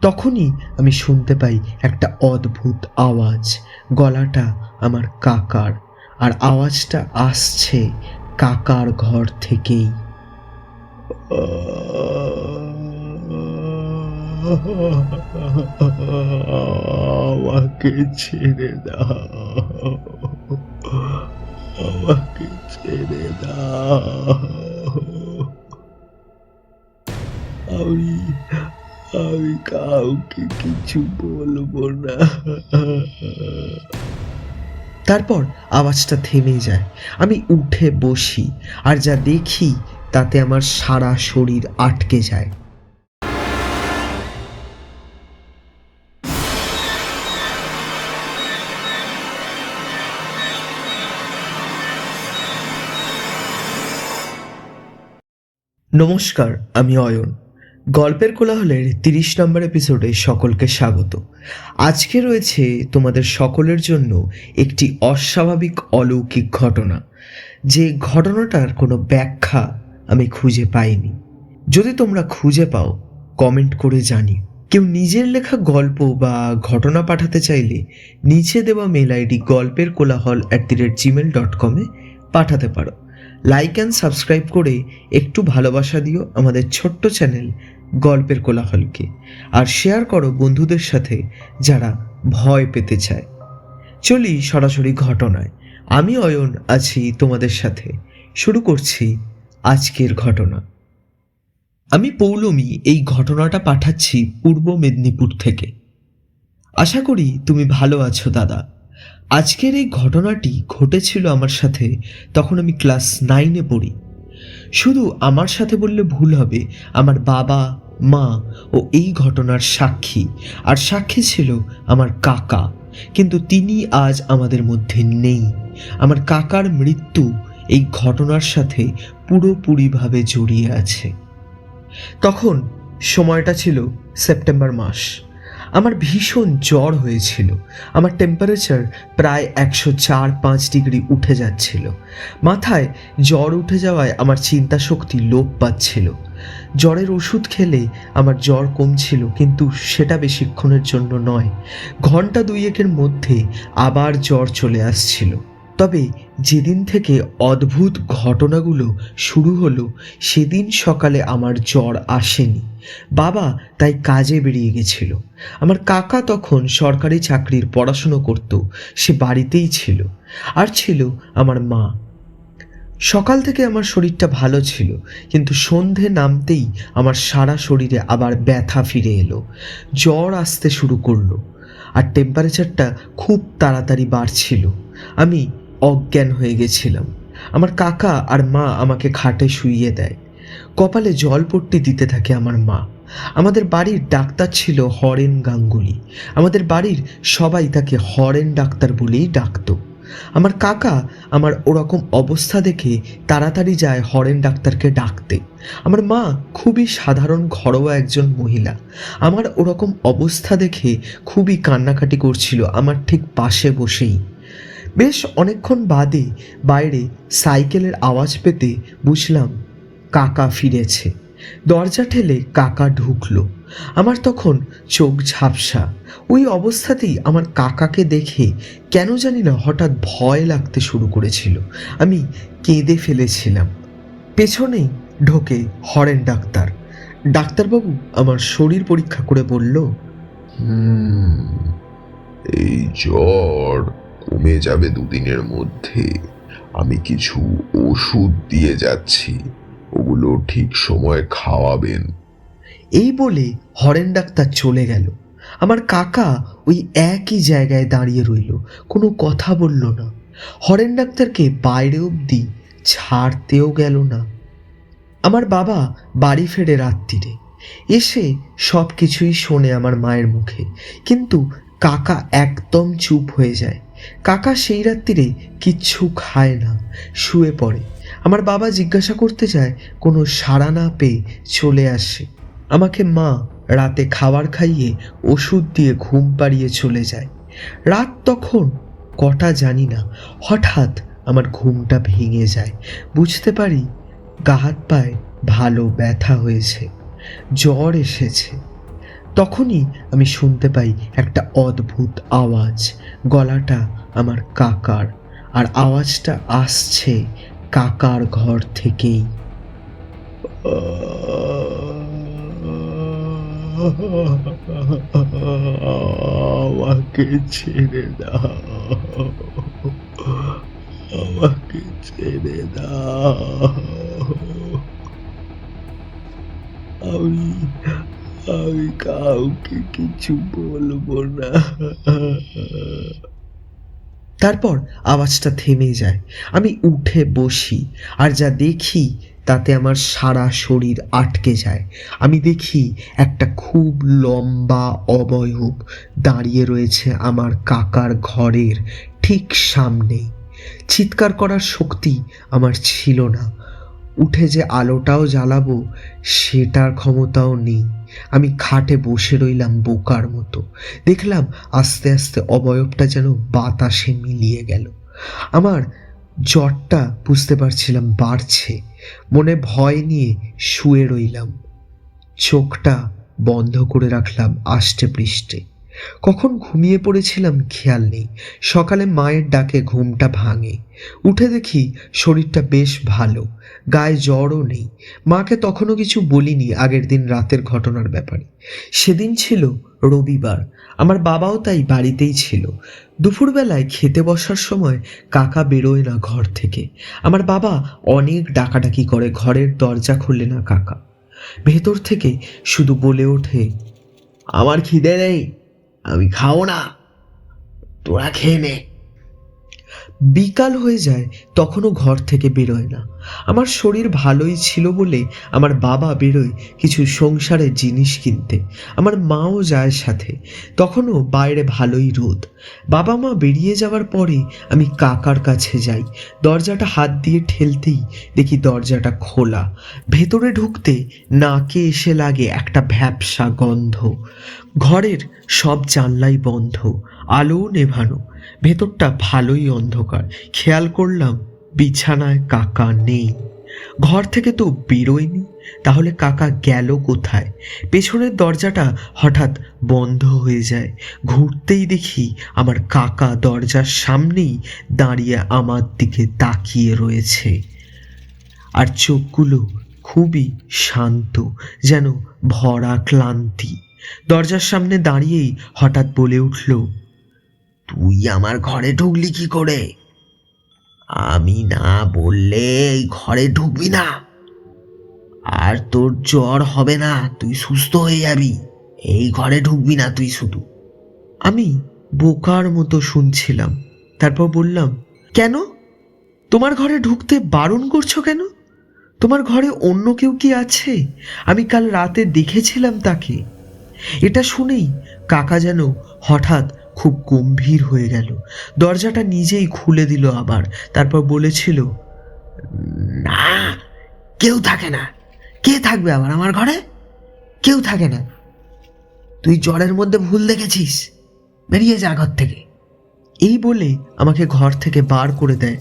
তখনই আমি শুনতে পাই একটা অদ্ভুত আওয়াজ। গলাটা আমার কাকার, আর আওয়াজটা আসছে কাকার ঘর থেকেই। আমাকে ছেড়ে দাও। আমাকে ছেড়ে দাও। আমি আমি কাউকে কিছু বলব না। তারপর আওয়াজটা থেমে যায়। আমি উঠে বসি, আর যা দেখি তাতে আমার সারা শরীর আটকে যায়। নমস্কার, আমি অয়ন। গল্পের কোলাহলের তিরিশ নম্বর এপিসোডে সকলকে স্বাগত। আজকে রয়েছে তোমাদের সকলের জন্য একটি অস্বাভাবিক অলৌকিক ঘটনা। যে ঘটনাটার কোনো ব্যাখ্যা আমি খুঁজে পাইনি। যদি তোমরা খুঁজে পাও কমেন্ট করে জানি কেউ নিজের লেখা গল্প বা ঘটনা পাঠাতে চাইলে নিচে দেওয়া মেল আইডি গল্পের কোলাহল at the rate Gmail dot কমে পাঠাতে পারো। লাইক অ্যান্ড সাবস্ক্রাইব করে একটু ভালোবাসা দিও আমাদের ছোট্ট চ্যানেল গল্পের কোলাহলকে। আর শেয়ার করো বন্ধুদের সাথে যারা ভয় পেতে চায়। চলি সরাসরি ঘটনায়। আমি অয়ন আছি তোমাদের সাথে। শুরু করছি আজকের ঘটনা। আমি পৌলমি এই ঘটনাটা পাঠাচ্ছি পূর্ব মেদিনীপুর থেকে। আশা করি তুমি ভালো আছো দাদা। আজকের এই ঘটনাটি ঘটেছিল আমার সাথে, তখন আমি ক্লাস নাইনে পড়ি। শুধু আমার সাথে বললে ভুল হবে, আমার বাবা, মা ও এই ঘটনার সাক্ষী। আর সাক্ষী ছিল আমার কাকা। কিন্তু তিনি আজ আমাদের মধ্যে নেই। আমার কাকার মৃত্যু এই ঘটনার সাথে পুরোপুরিভাবে জড়িয়ে আছে। তখন সময়টা ছিল সেপ্টেম্বর মাস। আমার ভীষণ জ্বর হয়েছিল। আমার টেম্পারেচার প্রায় একশো চার পাঁচ ডিগ্রি উঠে যাচ্ছিল। মাথায় জ্বর উঠে যাওয়ায় আমার চিন্তা শক্তি লোপ পাচ্ছিল। জ্বরের ওষুধ খেলে আমার জ্বর কমছিল, কিন্তু সেটা বেশিক্ষণের জন্য নয়। ঘণ্টা দুয়েকের মধ্যে আবার জ্বর চলে আসছিল। তবে যেদিন থেকে অদ্ভুত ঘটনাগুলো শুরু হলো, সেদিন সকালে আমার জ্বর আসেনি। বাবা তাই কাজে বেরিয়ে গেছিল। আমার কাকা তখন সরকারি চাকরির পড়াশুনো করত, সে বাড়িতেই ছিল আর ছিল আমার মা। সকাল থেকে আমার শরীরটা ভালো ছিল, কিন্তু সন্ধে নামতেই আমার সারা শরীরে আবার ব্যথা ফিরে এলো। জ্বর আসতে শুরু করল আর টেম্পারেচারটা খুব তাড়াতাড়ি বাড়ছিল। আমি অজ্ঞান হয়ে গেছিলাম। আমার কাকা আর মা আমাকে খাটে শুইয়ে দেয়। কপালে জলপট্টি দিতে থাকে আমার মা। আমাদের বাড়ির ডাক্তার ছিল হরেন গাঙ্গুলি। আমাদের বাড়ির সবাই তাকে হরেন ডাক্তার বলেই ডাকতো। আমার কাকা আমার ওরকম অবস্থা দেখে তাড়াতাড়ি যায় হরেন ডাক্তারকে ডাকতে। আমার মা খুবই সাধারণ ঘরোয়া একজন মহিলা। আমার ওরকম অবস্থা দেখে খুবই কান্নাকাটি করছিল। আমার ঠিক পাশে বসেই বেশ অনেকক্ষণ বাদে বাইরে সাইকেলের আওয়াজ পেতে বুঝলাম কাকা ফিরেছে। দরজা ঠেলে কাকা ঢুকলো। আমার তখন চোখ ঝাপসা। ওই অবস্থাতেই আমার কাকাকে দেখে কেন জানি না হঠাৎ ভয় লাগতে শুরু করেছিল। আমি কেঁদে ফেলেছিলাম। পেছনেই ঢোকে হরেন ডাক্তার। ডাক্তারবাবু আমার শরীর পরীক্ষা করে বলল এই জ্বর কমে যাবে দুদিনের মধ্যে। আমি কিছু ওষুধ দিয়ে যাচ্ছি। ওগুলো ঠিক সময় খাওয়াবেন। এই বলে হরেন ডাক্তার চলে গেল। আমার কাকা ওই একই জায়গায় দাঁড়িয়ে রইল। কোনো কথা বলল না। হরেন ডাক্তারকে বাইরে অবধি ছাড়তেও গেল না। আমার বাবা বাড়ি ফেরে রাত্রিরে। এসে সব কিছুই শোনে আমার মায়ের মুখে। কিন্তু কাকা একদম চুপ হয়ে যায়। কাকা সেই রাত্রিরে কিচ্ছু খায় না, শুয়ে পড়ে। আমার বাবা জিজ্ঞাসা করতে যায়, কোনো সাড়া না পেয়ে চলে আসে। আমাকে মা রাতে খাবার খাইয়ে ওষুধ দিয়ে ঘুম পাড়িয়ে চলে যায়। রাত তখন কটা জানি না, হঠাৎ আমার ঘুমটা ভেঙে যায়। বুঝতে পারি গা হাত পায়ে ভালো ব্যথা হয়েছে, জ্বর এসেছে। তখনই আমি শুনতে পাই একটা অদ্ভুত আওয়াজ। গলাটা আমার কাকার, আর আওয়াজটা আসছে কাকার ঘর থেকেই। আমাকে ছেড়ে দাও। আমাকে ছেড়ে দাও। আমি কাউকে কিছু বলব না। তারপর আওয়াজটা থেমে যায়। আমি উঠে বসি আর যা দেখি তাতে আমার সারা শরীর আটকে যায়। আমি দেখি একটা খুব লম্বা অবয়ব দাঁড়িয়ে রয়েছে আমার কাকার ঘরের ঠিক সামনেই। চিৎকার করার শক্তি আমার ছিল না। উঠে যে আলোটাও জ্বালাবো, সেটার ক্ষমতাও নেই। আমি খাটে বসে রইলাম বোকার মতো। দেখলাম আস্তে আস্তে অবয়বটা যেন বাতাসে মিলিয়ে গেল। আমার জ্বরটা বুঝতে পারছিলাম বাড়ছে। মনে ভয় নিয়ে শুয়ে রইলাম। চোখটা বন্ধ করে রাখলাম আষ্টে পৃষ্ঠে। কখন ঘুমিয়ে পড়েছিলাম খেয়াল নেই। সকালে মায়ের ডাকে ঘুমটা ভাঙে। উঠে দেখি শরীরটা বেশ ভালো, গায়ে জ্বরও নেই। মাকে তখনও কিছু বলিনি আগের দিন রাতের ঘটনার ব্যাপারে। সেদিন ছিল রবিবার, আমার বাবাও তাই বাড়িতেই ছিল। দুপুরবেলায় খেতে বসার সময় কাকা বেরোয় না ঘর থেকে। আমার বাবা অনেক ডাকাডাকি করে, ঘরের দরজা খুললে না কাকা। ভেতর থেকে শুধু বলে ওঠে, আমার খিদে নেই। আমি খাও না। তোরা খেয়ে নে। বিকাল হয়ে যায়, তখনও ঘর থেকে বেরোয় না। আমার শরীর ভালোই ছিল বলে আমার বাবা বেরোয় কিছু সংসারের জিনিস কিনতে। আমার মাও যায় সাথে। তখনও বাইরে ভালোই রোদ। বাবা মা বেরিয়ে যাওয়ার পরে আমি কাকার কাছে যাই। দরজাটা হাত দিয়ে ঠেলতেই দেখি দরজাটা খোলা। ভেতরে ঢুকতে নাকে এসে লাগে একটা ভ্যাপসা গন্ধ। ঘরের সব জানলাই বন্ধ। আলোও নেভানো। ভেতরটা ভালোই অন্ধকার। খেয়াল করলাম, বিছানায় কাকা নেই। ঘর থেকে তো বেরোয়নি। তাহলে কাকা গেল কোথায়? পেছনের দরজাটা হঠাৎ বন্ধ হয়ে যায়। ঘুরতেই দেখি আমার কাকা দরজার সামনেই দাঁড়িয়ে আমার দিকে তাকিয়ে রয়েছে। আর চোখগুলো খুবই শান্ত, যেন ভরা ক্লান্তি। দরজার সামনে দাঁড়িয়েই হঠাৎ বলে উঠল তুই আমার ঘরে ঢুকলি কি করে? আমি না বললে এই ঘরে ঢুকবি না। আর তোর জ্বর হবে না, তুই সুস্থ হয়ে যাবি। এই ঘরে ঢুকবি না তুই শুধু। আমি বোকার মতো শুনছিলাম, তারপর বললাম, কেন? তোমার ঘরে ঢুকতে বারণ করছ কেন? তোমার ঘরে অন্য কেউ কি আছে? আমি কাল রাতে দেখেছিলাম তাকে। এটা শুনেই কাকা যেন হঠাৎ খুব গম্ভীর হয়ে গেল। দরজাটা নিজেই খুলে দিল আবার। তারপর বলেছিল, না, কেউ থাকে না। কে থাকবে আবার আমার ঘরে? কেউ থাকে না। তুই জ্বরের মধ্যে ভুল দেখেছিস। বেরিয়ে যা ঘর থেকে। এই বলে আমাকে ঘর থেকে বার করে দেয়।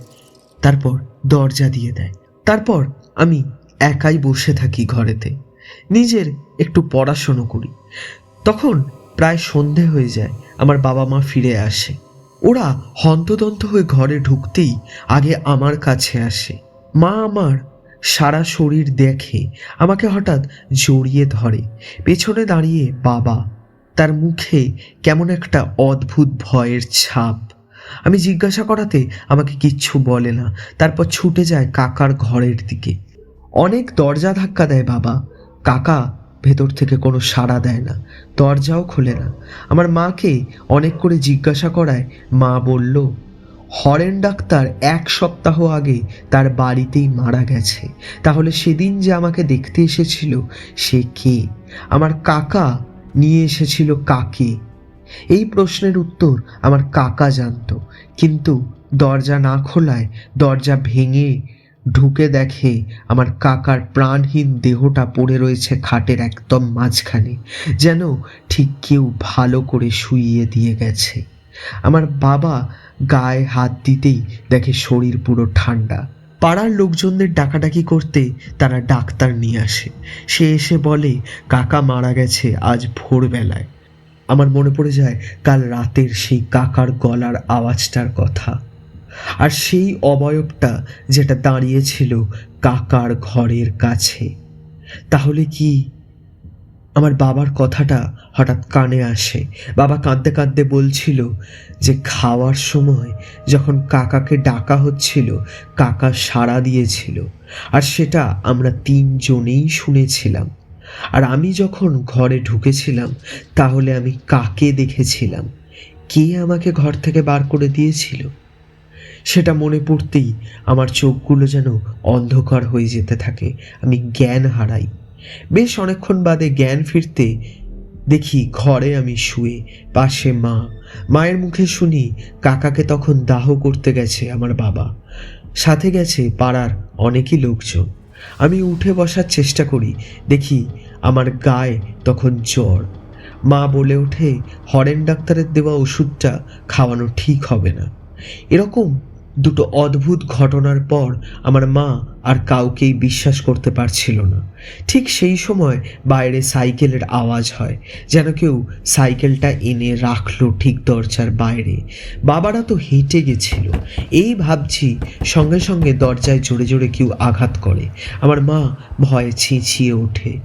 তারপর দরজা দিয়ে দেয়। তারপর আমি একাই বসে থাকি ঘরেতে। নিজের একটু পড়াশুনো করি। তখন প্রায় সন্ধে হয়ে যায়। আমার বাবা মা ফিরে আসে। ওরা হন্তদন্ত হয়ে ঘরে ঢুকতেই আগে আমার কাছে আসে। মা আমার সারা শরীর দেখে, আমাকে হঠাৎ জড়িয়ে ধরে। পেছনে দাঁড়িয়ে বাবা, তার মুখে কেমন একটা অদ্ভুত ভয়ের ছাপ। আমি জিজ্ঞাসা করাতে আমাকে কিচ্ছু বলে না, তারপর ছুটে যায় কাকার ঘরের দিকে। অনেক দরজা ধাক্কা দেয় বাবা। কাকা ভেতর থেকে কোনো সাড়া দেয় না, দরজাও খোলে না। আমার মাকে অনেক করে জিজ্ঞাসা করায়, মা বলল, হরেন ডাক্তার এক সপ্তাহ আগে তার বাড়িতেই মারা গেছে। তাহলে সেদিন যে আমাকে দেখতে এসেছিল, সে কে? আমার কাকা নিয়ে এসেছিল কাকে? এই প্রশ্নের উত্তর আমার কাকা জানতো, কিন্তু দরজা না খোলায় দরজা ভেঙে ঢুকে দেখে আমার কাকার প্রাণহীন দেহটা পড়ে রয়েছে খাটের একদম মাঝখানে, যেন ঠিক কেউ ভালো করে শুইয়ে দিয়ে গেছে। আমার বাবা গায়ে হাত দিতেই দেখে শরীর পুরো ঠান্ডা। পাড়ার লোকজনদের ডাকাডাকি করতে তারা ডাক্তার নিয়ে আসে। সে এসে বলে, কাকা মারা গেছে আজ ভোরবেলায়। আমার মনে পড়ে যায়, কাল রাতের সেই কাকার গলার আওয়াজটার কথা। আর সেই অবয়বটা যেটা দাঁড়িয়েছিল কাকার ঘরের কাছে। তাহলে কি আমার বাবার কথাটা হঠাৎ কানে আসে? বাবা কাঁদতে কাঁদতে বলছিল যে খাওয়ার সময় যখন কাকাকে ডাকা হচ্ছিল, কাকা সাড়া দিয়েছিল। আর সেটা আমরা তিনজনেই শুনেছিলাম। আর আমি যখন ঘরে ঢুকেছিলাম, তাহলে আমি কাকে দেখেছিলাম? কে আমাকে ঘর থেকে বার করে দিয়েছিল? সেটা মনে পড়তেই আমার চোখগুলো যেন অন্ধকার হয়ে যেতে থাকে। আমি জ্ঞান হারাই। বেশ অনেকক্ষণ বাদে জ্ঞান ফিরতে দেখি ঘরে আমি শুয়ে, পাশে মা। মায়ের মুখে শুনি কাকাকে তখন দাহ করতে গেছে আমার বাবা। সাথে গেছে পাড়ার অনেকই লোকজন। আমি উঠে বসার চেষ্টা করি, দেখি আমার গায়ে তখন জ্বর। মা বলে ওঠে, হরেন ডাক্তারের দেওয়া ওষুধটা খাওয়ানো ঠিক হবে না। এরকম দুটো অদ্ভুত ঘটনার পর আমার মা আর কাউকেই বিশ্বাস করতে পারছিল না। ঠিক সেই সময় বাইরে সাইকেলের আওয়াজ হয়, যেন কেউ সাইকেলটা এনে রাখল ঠিক দরজার বাইরে। বাবারা তো হেঁটে গেছিল। এই ভাবছি সঙ্গে সঙ্গে দরজায় জোরে জোরে কেউ আঘাত করে। আমার মা ভয়ে ছিঁচিয়ে ওঠে।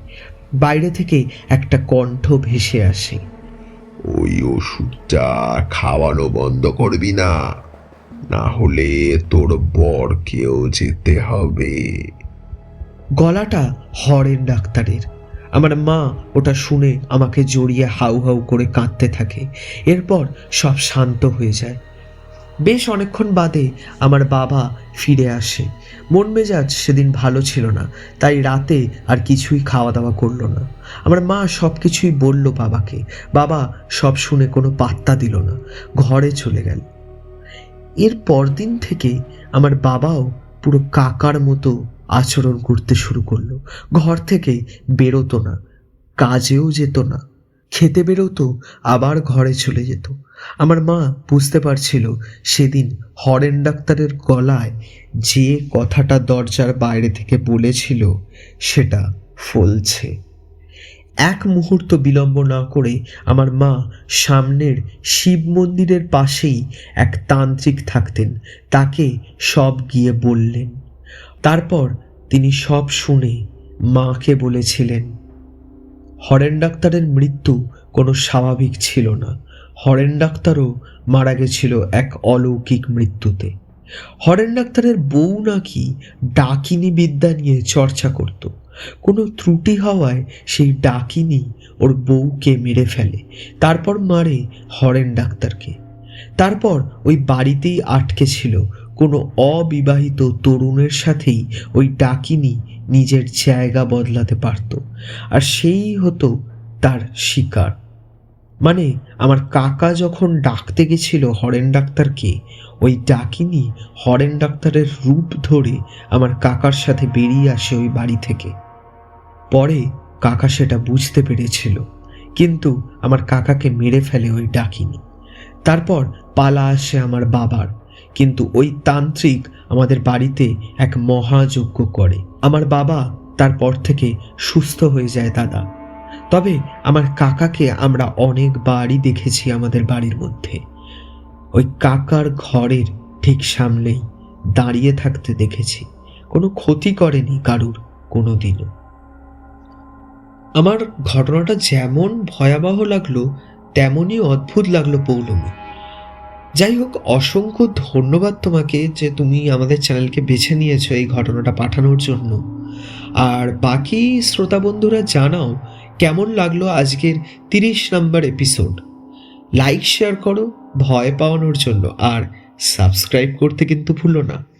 বাইরে থেকে একটা কণ্ঠ ভেসে আসে। ওই ওষুধটা খাওয়ানো বন্ধ করবি না। না হলে তোর বরকেও যেতে হবে। গলাটা হরেন ডাক্তারের। আমার মা ওটা শুনে আমাকে জড়িয়ে হাউ হাউ করে কাঁদতে থাকে। এরপর সব শান্ত হয়ে যায়। বেশ অনেকক্ষণ বাদে আমার বাবা ফিরে আসে। মন মেজাজ সেদিন ভালো ছিল না, তাই রাতে আর কিছুই খাওয়া দাওয়া করল না। আমার মা সব কিছুই বলল বাবাকে। বাবা সব শুনে কোনো পাত্তা দিল না। ঘরে চলে গেল। এর পরদিন থেকে আমার বাবাও পুরো কাকার মতো আচরণ করতে শুরু করল। ঘর থেকে বেরোতো না, কাজেও যেত না। খেতে বেরোতো, আবার ঘরে চলে যেত। আমার মা বুঝতে পারছিল সেদিন হরেন ডাক্তারের গলায় যে কথাটা দরজার বাইরে থেকে বলেছিল, সেটা ফলছে। এক মুহূর্ত বিলম্ব না করে আমার মা সামনের শিব মন্দিরের পাশেই এক তান্ত্রিক থাকতেন। তাকে সব গিয়ে বললেন। তারপর তিনি সব শুনে মাকে বলেছিলেন, হরেন ডাক্তারের মৃত্যু কোনো স্বাভাবিক ছিল না। হরেন ডাক্তারও মারা গেছিল এক অলৌকিক মৃত্যুতে। হরেন ডাক্তারের বউ নাকি ডাকিনী বিদ্যা নিয়ে চর্চা করত। কোনো ত্রুটি হওয়ায় সেই ডাকিনি ওর বউকে মেরে ফেলে। তারপর মারে হরেন ডাক্তারকে। তারপর ওই বাড়িতেই আটকে ছিল কোনো অবিবাহিত তরুণের সাথেই ওই ডাকিনি নিজের জায়গা বদলাতে পারত। আর সেই হতো তার শিকার। মানে আমার কাকা যখন ডাকতে গেছিল হরেন ডাক্তারকে, ওই ডাকিনি হরেন ডাক্তারের রূপ ধরে আমার কাকার সাথে বেরিয়ে আসে ওই বাড়ি থেকে। পরে কাকা সেটা বুঝতে পেরেছিল, কিন্তু আমার কাকাকে মেরে ফেলে ওই ডাকিনি। তারপর পালা আসে আমার বাবার, কিন্তু ওই তান্ত্রিক আমাদের বাড়িতে এক মহাযজ্ঞ করে। আমার বাবা তারপর থেকে সুস্থ হয়ে যায় দাদা। তবে আমার কাকাকে আমরা অনেকবারই দেখেছি আমাদের বাড়ির মধ্যে। ওই কাকার ঘরের ঠিক সামনেই দাঁড়িয়ে থাকতে দেখেছি। কোনো ক্ষতি করেনি কারুর কোনো দিনও আমার ঘটনাটা যেমন ভয়াবহ লাগল, তেমনই অদ্ভুত লাগল পৌলমী। যাই হোক, অসংখ্য ধন্যবাদ তোমাকে যে তুমি আমাদের চ্যানেলকে বেছে নিয়েছো এই ঘটনাটা পাঠানোর জন্য। আর বাকি শ্রোতা বন্ধুরা জানাও কেমন লাগল আজকের তিরিশ নম্বর এপিসোড। লাইক, শেয়ার করো, ভয় পাওয়ানোর জন্য। আর সাবস্ক্রাইব করতে কিন্তু ভুলো না।